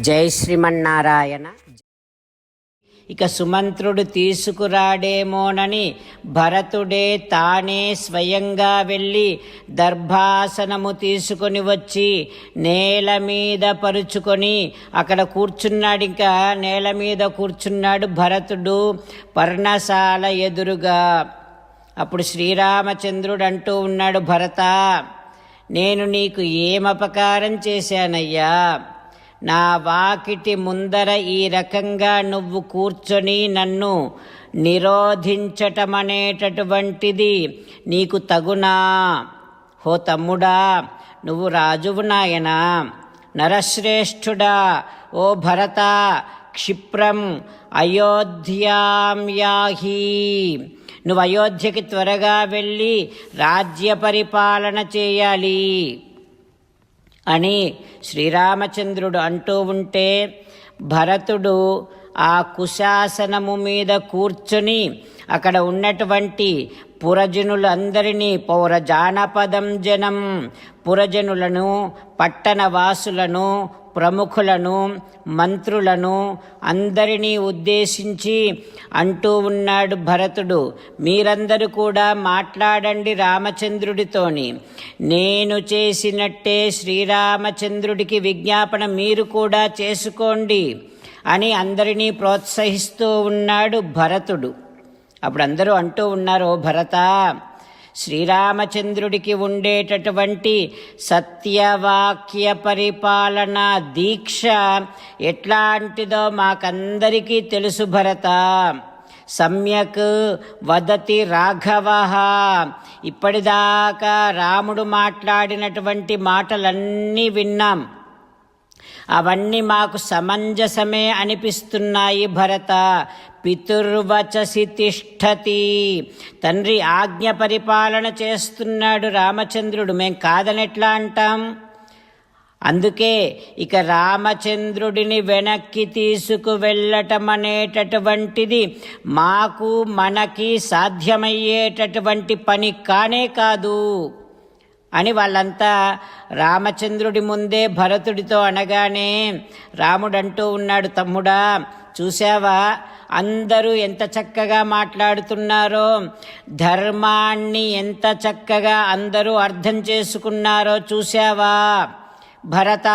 జై శ్రీమన్నారాయణ. ఇక సుమంత్రుడు తీసుకురాడేమోనని భరతుడే తానే స్వయంగా వెళ్ళి దర్భాసనము తీసుకొని వచ్చి నేల మీద పరుచుకొని అక్కడ కూర్చున్నాడు. ఇంకా నేల మీద కూర్చున్నాడు భరతుడు పర్ణశాల ఎదురుగా. అప్పుడు శ్రీరామచంద్రుడు అంటూ ఉన్నాడు భరత నేను నీకు ఏం అపకారం చేశానయ్యా? నా వాకిటి ముందర ఈ రకంగా నువ్వు కూర్చొని నన్ను నిరోధించటమనేటటువంటిది నీకు తగునా? హో తమ్ముడా నువ్వు రాజువు నాయనా నరశ్రేష్ఠుడా ఓ భరత క్షిప్రం అయోధ్యాం నువ్వు అయోధ్యకి త్వరగా వెళ్ళి రాజ్య పరిపాలన చేయాలి. అని శ్రీరామచంద్రుడు అంటూ ఉంటే భరతుడు ఆ కుశాసనము మీద కూర్చుని అక్కడ ఉన్నటువంటి పురజనులందరినీ పౌర జానపదం జనం పురజనులను పట్టణవాసులను ప్రముఖులను మంత్రులను అందరినీ ఉద్దేశించి అంటూ ఉన్నాడు భరతుడు. మీరందరూ కూడా మాట్లాడండి రామచంద్రుడితోని. నేను చేసినట్టే శ్రీరామచంద్రుడికి విజ్ఞాపన మీరు కూడా చేసుకోండి అని అందరినీ ప్రోత్సహిస్తూ ఉన్నాడు భరతుడు. అప్పుడు అందరూ అంటూ ఉన్నారు భరత శ్రీరామచంద్రుడికి ఉండేటటువంటి సత్యవాక్య పరిపాలన దీక్ష ఎట్లాంటిదో మాకందరికీ తెలుసు భరత. సమ్యక్ వదతి రాఘవ. ఇప్పటిదాకా రాముడు మాట్లాడినటువంటి మాటలన్నీ విన్నాం. అవన్నీ మాకు సమంజసమే అనిపిస్తున్నాయి భరత. పితుర్వచసి తిష్టతి. తండ్రి ఆజ్ఞ పరిపాలన చేస్తున్నాడు రామచంద్రుడు. మేం కాదనెట్లా అంటాం? అందుకే ఇక రామచంద్రుడిని వెనక్కి తీసుకు వెళ్ళటం అనేటటువంటిది మాకు మనకి సాధ్యమయ్యేటటువంటి పని కానే కాదు అని వాళ్ళంతా రామచంద్రుడి ముందే భరతుడితో అనగానే రాముడంటూ ఉన్నాడు తమ్ముడా చూసావా అందరూ ఎంత చక్కగా మాట్లాడుతున్నారో ధర్మాన్ని ఎంత చక్కగా అందరూ అర్థం చేసుకున్నారో చూశావా? భరత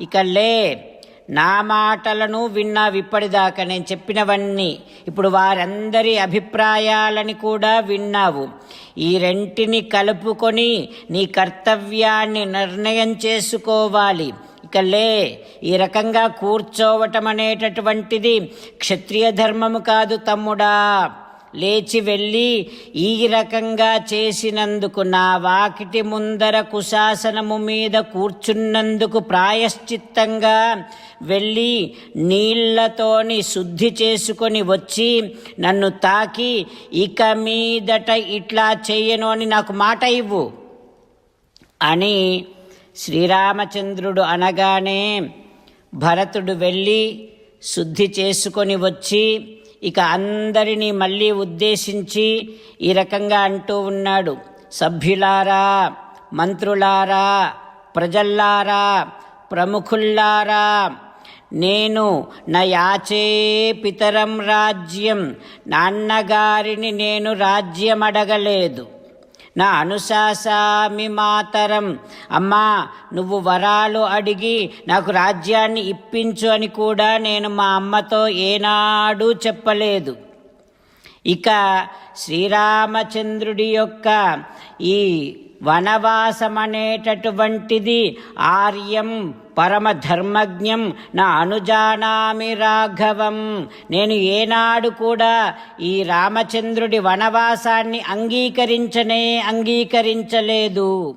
ఇక లే నా మాటలను విన్నావు ఇప్పటిదాకా. నేను చెప్పినవన్నీ ఇప్పుడు వారందరి అభిప్రాయాలని కూడా విన్నావు. ఈ రెంటిని కలుపుకొని నీ కర్తవ్యాన్ని నిర్ణయం చేసుకోవాలి. ఇక లే ఈ రకంగా కూర్చోవటం అనేటటువంటిది క్షత్రియ ధర్మము కాదు తమ్ముడా. లేచి వెళ్ళి ఈ రకంగా చేసినందుకు నా వాకిటి ముందర కుశాసనము మీద కూర్చున్నందుకు ప్రాయశ్చిత్తంగా వెళ్ళి నీళ్ళతోని శుద్ధి చేసుకొని వచ్చి నన్ను తాకి ఇక మీదట ఇట్లా చేయను అని నాకు మాట ఇవ్వు. అని శ్రీరామచంద్రుడు అనగానే భరతుడు వెళ్ళి శుద్ధి చేసుకొని వచ్చి ఇక అందరినీ మళ్ళీ ఉద్దేశించి ఈ రకంగా అంటూ ఉన్నాడు. సభ్యులారా మంత్రులారా ప్రజల్లారా ప్రముఖుల్లారా నేను నా యాచే పితరం రాజ్యం నాన్నగారిని నేను రాజ్యం అడగలేదు నా అనుశాసామి మాతరం. అమ్మా నువ్వు వరాలు అడిగి నాకు రాజ్యాన్ని ఇప్పించు అని కూడా నేను మా అమ్మతో ఏనాడు చెప్పలేదు. ఇక శ్రీరామచంద్రుడి యొక్క ఈ వనవాసం అనేటటువంటిది ఆర్యం పరమధర్మజ్ఞం నా అనుజానామి రాఘవం. నేను ఏనాడు కూడా ఈ రామచంద్రుడి వనవాసాన్ని అంగీకరించనే అంగీకరించలేదు.